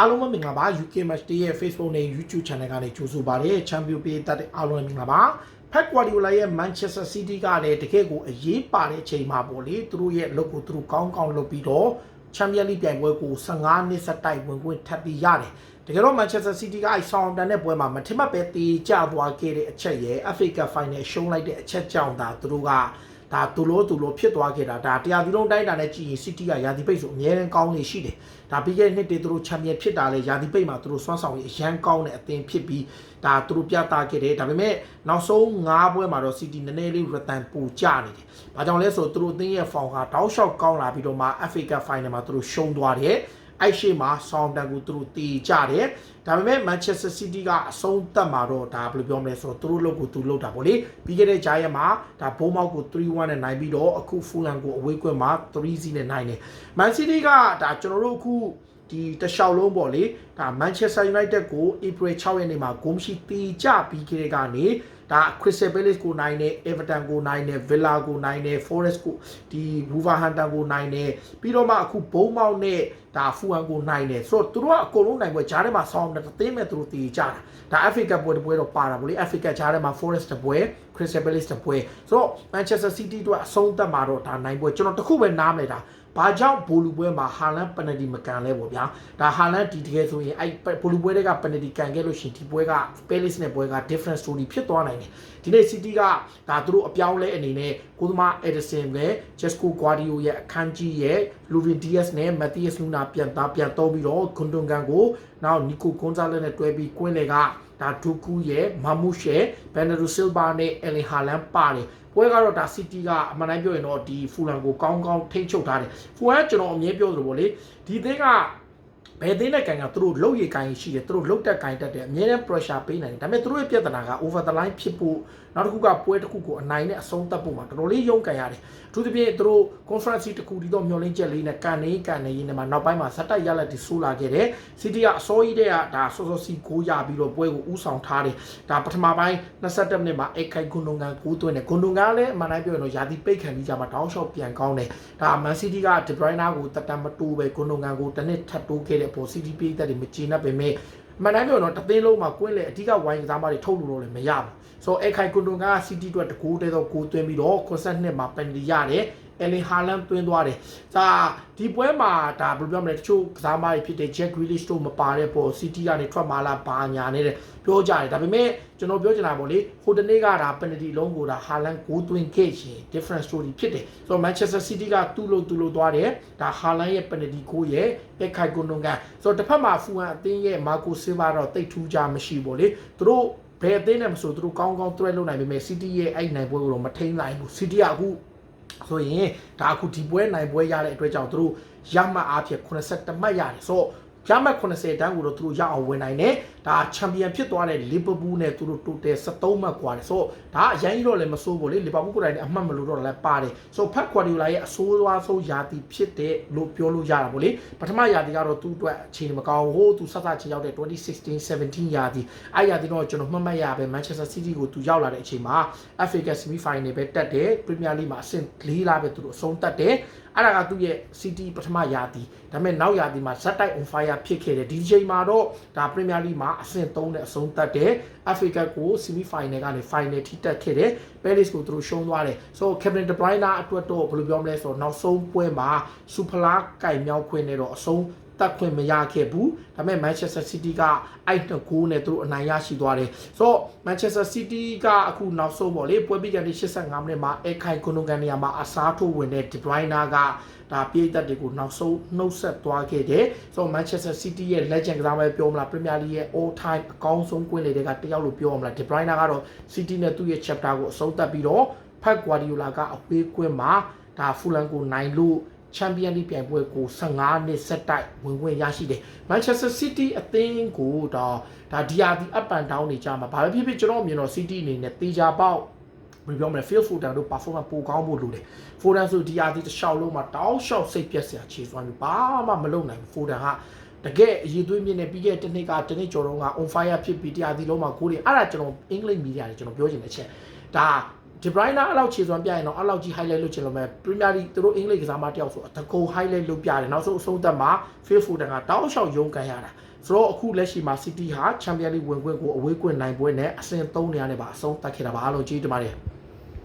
အားလုံးပဲမင်္ဂလာပါ UK Match Day ရဲ့ Facebook နဲ့ YouTube Channel ကနေကြိုဆိုပါရစေ Champion ပေးတတ်တဲ့အားလုံးပဲမင်္ဂလာပါ Pep Guardiola ရဲ့ Manchester City ကလည်းတကယ့်ကိုအရေးပါတဲ့အချိန်မှာပေါ့လေသူတို့ရဲ့အလုပ်ကိုသူတို့ကောင်းကောင်းလုပ်ပြီးတော့ Champion League ပြိုင်ပွဲကို15နှစ်ဆက်တိုက်ဝင်ခွင့်ထပ်ပြီးရတယ်တကယ်တော့ Manchester City ကအဲဆောင်းတန်တဲ့ပွဲမှာမထင်မှတ်ပဲတေးကြသွားခဲ့တဲ့အချက်ရဲ့ FA Cup Final ရှုံးလိုက်တဲ့အချက်ကြောင့်ဒါသူတို့က ဒါသူလို့သူလို့ဖြစ်သွားခဲ့တာဒါတရားသူလုံးတိုင်းတာနဲ့ကြည့်ရင် City ကရာသီပိတ်ဆိုအများကြီးကောင်းနေရှိတယ်ဒါပြီးခဲ့တဲ့နှစ်တည်းသူတို့ချန်ပီယံဖြစ်တာလေရာသီပိတ်မှာသူတို့စွမ်းဆောင်ရည်အရန်ကောင်းတဲ့အသင်းဖြစ်ပြီးဒါသူတို့ပြသခဲ့တယ်ဒါပေမဲ့နောက်ဆုံး၅ပွဲမှာတော့ City နည်းနည်းလေး return ပူကျနေတယ်။ဘာကြောင့်လဲဆိုတော့သူတို့အသင်းရဲ့ form ကတောက်လျှောက်ကောင်းလာပြီးတော့မှ FA Cup Final မှာသူတို့ရှုံးသွားတယ်။ အဲ့ရှိမှာဆောင်းတန်ကိုသူတို့တီကြတယ်ဒါပေမဲ့ Manchester City ကအဆုံးသတ်မှာတော့ဒါဘယ်လိုပြောမလဲဆိုတော့သူတို့လုပ်ကိုသူလုပ်တာပေါ့လေပြီးခဲ့တဲ့ဂျာရက်မှာဒါဘိုးမောက်ကို3-1နဲ့နိုင်ပြီးတော့အခု Fulham ကိုအဝေးကွင်းမှာ3-0နဲ့နိုင်တယ် Man City ကဒါကျွန်တော်တို့အခုဒီတလျှောက်လုံးပေါ့လေဒါ Manchester United ကို April 6ရက်နေ့မှာဂိုးမရှိတီကြပြီးခဲ့တဲ့ကနေ ဒါ Crystal Palace ကိုနိုင်တယ် Everton ကိုနိုင်တယ် Villa ကိုနိုင်တယ် Forest ကိုဒီ Wolverhampton ကိုနိုင်တယ်ပြီးတော့မှအခုဘုံမောက်နဲ့ဒါဖူအန်ကိုနိုင်တယ်ဆိုတော့သူတို့ကအကုန်လုံးနိုင်ပွဲဂျားထဲမှာဆောင်းတယ်သိမဲ့သူတို့တည်ကြတာဒါ FA Cup ပွဲတစ်ပွဲတော့ပါတာဗောလေ FA Cup ဂျားထဲမှာ Forest တစ်ပွဲ Crystal Palace တစ်ပွဲဆိုတော့ Manchester City တို့အဆုံးသတ်မှာတော့ဒါနိုင်ပွဲကျွန်တော်တခုပဲနားမလဲတာ ဘာကြောင့်ဘိုလူပွဲမှာဟာလန်ပနတီမကန်လဲပေါ့ဗျာဒါဟာလန်ဒီတကယ်ဆိုရင်အဲ့ဘိုလူပွဲတွေကပနတီကန်ခဲ့လို့ရှိရင်ဒီပွဲက Palace နဲ့ပွဲက different story ဖြစ်သွားနိုင်တယ်ဒီနေ့ City ကဒါသူတို့အပြောင်းလဲအနေနဲ့ကိုသမား Edison နဲ့ Jesco Guardiola ရဲ့အခန်းကြီးရဲ့ Luis Diaz နဲ့ Matthias Luna ပြန်သားပြန်တော့ပြီးတော့ Gundogan ကို နောက် Nico Gonzalez နဲ့တွဲပြီးကွင်းလေကဒါဒူကူရဲ့မာမုရှယ်ဘန်နရူဆီလ်ဘာနဲ့အယ်လင်ဟာလန်ပါတယ်ပွဲကတော့ဒါစီတီကအမှန်တိုင်းပြောရင်တော့ဒီဖူလန်ကိုကောင်းကောင်းထိန်းချုပ်ထားတယ်ဖူလန်ကကျွန်တော်အမြဲပြောသလိုပေါ့လေဒီသင်းက ဘယ်သင်းနဲ့ကန်ကသူတို့လှုပ်ရည်ကန်ရှိတယ်သူတို့လှုပ်တက်ကန်တက်တယ်အမြဲတမ်း pressure ပေးနိုင်တယ်ဒါပေမဲ့သူတို့ရဲ့ပြဿနာက over the line ဖြစ်ဖို့နောက်တစ်ခုကပွဲတစ်ခုကိုအနိုင်နဲ့အဆုံးသတ်ဖို့မှာတော်တော်လေးရုန်းကန်ရတယ်အထူးသဖြင့်သူတို့ conference တစ်ခုဒီတော့မျောလင်းချက်လေးနဲ့ကန်နေကန်နေရင်းနဲ့မှာနောက်ပိုင်းမှာဇက်တိုက်ရလက်တီဆိုးလာခဲ့တယ်စီတီကအစောကြီးတဲ့ကဒါစောစောစီကိုရပြီးတော့ပွဲကိုဥဆောင်ထားတယ်ဒါပထမပိုင်း27မိနစ်မှာအိတ်ခိုက်ဂွန်ဒုံကန်ကိုသွင်းတယ်ဂွန်ဒုံကန်လည်းအမှန်တိုင်းပြောရင်တော့ယာတီပိတ်ခံပြီးကြမှာတောင်းလျှောက်ပြန်ကောင်းတယ်ဒါမန်စီးတီးကဒီဘရိုင်းနာကိုတက်တမ်းမတိုးပဲဂွန်ဒုံကန်ကိုတစ်နှစ်ထပ်တိုးခဲ့တဲ့ပေါ်စီတီပိတ်သက်တွေမကျေနပ်ပေမဲ့မန်တိုင်းပြောတော့တသိန်းလုံးမှာကွင်းလေအဓိကဝိုင်းကစားမတွေထုတ်လို့လည်းမရဘူးဆိုတော့အခိုင်ကွန်တွန်ကစီတီအတွက်တကူတဲတော့ကိုသွင်းပြီးတော့52မှာပန်တီရတယ် အယ်လင်ဟာလန်သွင်းသွားတယ်။ဒါဒီပွဲမှာဒါဘယ်လိုပြောမလဲတချို့ကစားမတွေဖြစ်တဲ့ Jack Grealish တို့မပါတဲ့ပေါ် City ကနေထွက်มาလားဘာညာနေတဲ့ပြောကြတယ်။ဒါပေမဲ့ကျွန်တော်ပြောချင်တာပေါ့လေဟိုတနေ့ကဒါ penalty လုံးကိုဒါဟာလန်ကိုသွင်းခဲ့ရင် different story ဖြစ်တယ်။ဆိုတော့ Manchester City ကသူ့လို့သူ့လို့သွားတယ်။ဒါဟာလန်ရဲ့ penalty ကိုရဲ့ပက်ခိုက်ကွန်နုံကဆိုတော့တစ်ဖက်မှာဖူဟန်အသင်းရဲ့မာကိုဆင်ဘာတော့တိတ်ထူးကြမရှိဘူးလေ။သူတို့ဘယ်အသင်းနဲ့မဆိုသူတို့ကောင်းကောင်း threat လုပ်နိုင်ပေမဲ့ City ရဲ့အဲ့နိုင်ပွဲကိုတော့မထိန်နိုင်ဘူး City ကအခု ဆိုရင်ဒါအခုဒီပွဲနိုင်ပွဲရတဲ့အတွက်ကြောင့်သူတို့ရမှတ်အားဖြင့်82မှတ်ရတယ်ဆိုတော့ ရမှတ်80တန်းကိုတော့သူတို့ရအောင်ဝင်နိုင်တယ်ဒါချန်ပီယံဖြစ်သွားတဲ့လီဗာပူးနဲ့သူတို့ total 73မှတ်กว่าတယ်ဆိုတော့ဒါအရင်ကြီးတော့လည်းမစိုးဘူးလေလီဗာပူးကိုယ်တိုင်လည်းအမှတ်မလို့တော့လည်းပါတယ်ဆိုတော့ဖတ်ကွာဒီယိုလာရဲ့အဆိုးသွားဆုံးယာတီဖြစ်တဲ့လို့ပြောလို့ရတာပေါ့လေပထမယာတီကတော့သူ့အတွက်အခြေအနေမကောင်းဟိုးသူဆက်ဆက်ချင်းရောက်တဲ့2016 17ယာတီအဲ့ယာတီတော့ကျွန်တော်မှတ်မှတ်ရပဲ Manchester City ကိုသူရောက်လာတဲ့အချိန်မှာ FA Cup Semi Final ပဲတက်တယ် Premier League မှာအဆင့်၄လပဲသူတို့အဆုံးတက်တယ် အဲ့ဒါကသူ့ရဲ့ City ပထမယာတီဒါပေမဲ့နောက်ယာတီမှာဇက်တိုက် on fire ဖြစ်ခဲ့တယ်ဒီချိန်မှာတော့ဒါ Premier League မှာအဆင့်3နဲ့အဆုံးတက်တယ် FA Cup ကို Semi Final ကနေ Final ထိတက်ခဲ့တယ် Palace ကိုသူတို့ရှုံးသွားတယ်ဆိုတော့ Kevin De Bruyne အတွက်တော့ဘယ်လိုပြောမလဲဆိုတော့နောက်ဆုံးပွဲမှာ Super Lag ကင်မြောက်ခွင့်နဲ့တော့အဆုံး တက်ခွင့်မရခဲ့ဘူးဒါပေမဲ့ Manchester City ကအဲ့တကူနဲ့သူတို့အနိုင်ရရှိသွားတယ်ဆိုတော့ Manchester City ကအခုနောက်ဆုံးပေါ့လေပွဲပြီးကနေ85မိနစ်မှာအခိုင်ကွန်နိုကန်နေရာမှာအစားထိုးဝင်တဲ့ De Bruyne ကဒါပြည်သက်တွေကိုနောက်ဆုံးနှုတ်ဆက်သွားခဲ့တယ်ဆိုတော့ Manchester City ရဲ့ legend ကစားမဲပြောမလား Premier League ရဲ့ all time အကောင်းဆုံးကွင်းလေတွေကတယောက်လို့ပြောမလား De Bruyne ကတော့ City နဲ့သူ့ရဲ့ chapter ကိုအဆုံးသတ်ပြီးတော့ Pep Guardiola ကအဝေးကွင်းမှာဒါ Fulham ကိုနိုင်လို့ ချန်ပီယံလိပြိုင်ပွဲကို15နှစ်ဆက်တိုက်ဝင်ခွင့်ရရှိတယ်။ Manchester City အသင်းကိုတော့ဒါ DRT up and down နေကြမှာဘာပဲဖြစ်ဖြစ်ကျွန်တော်မြင်တော့ City အနေနဲ့တေချာပေါက်ဘယ်ပြောမလဲ Phil Foden တို့ performance ပိုကောင်းဖို့လိုတယ်။ Foden ဆို DRT တစ်လျှောက်လုံးမှာတောင်းလျှောက်စိတ်ပြက်စရာခြေစွမ်းပြီးဘာမှမလုပ်နိုင်ဘူး Foden ကတကယ်အရေးသွေးမြင့်နေပြီးခဲ့တဲ့နှစ်ကတနှစ်ကျော်တော့က on fire ဖြစ်ပြီးတရားဒီလုံးမှာဂိုးတွေအဲ့ဒါကျွန်တော်အင်္ဂလိပ်မီဒီယာတွေကျွန်တော်ပြောချင်တဲ့ချက်ဒါ ဒီဘရိုင်းနာအဲ့လောက်ခြေစွမ်းပြရင်တော့အဲ့လောက်ကြီး highlight လုပ်ချင်လို့မဲ့ Premier League သူတို့အင်္ဂလိပ်ကစားမတယောက်ဆိုအတကုံ highlight လုပ်ပြတယ်နောက်ဆုံးအဆုံးသက်မှာ Phil Foden ကတောင်းလျှောက်ရုံးကန်ရတာဆိုတော့အခုလက်ရှိမှာ City ဟာ Champions League ဝင်ခွင့်ကိုအဝေးကွင်းနိုင်ပွဲနဲ့အဆင့်3နေရာနဲ့ပါအဆုံးသတ်ခဲ့တာပါအားလုံးကျေးဇူးတင်ပါတယ်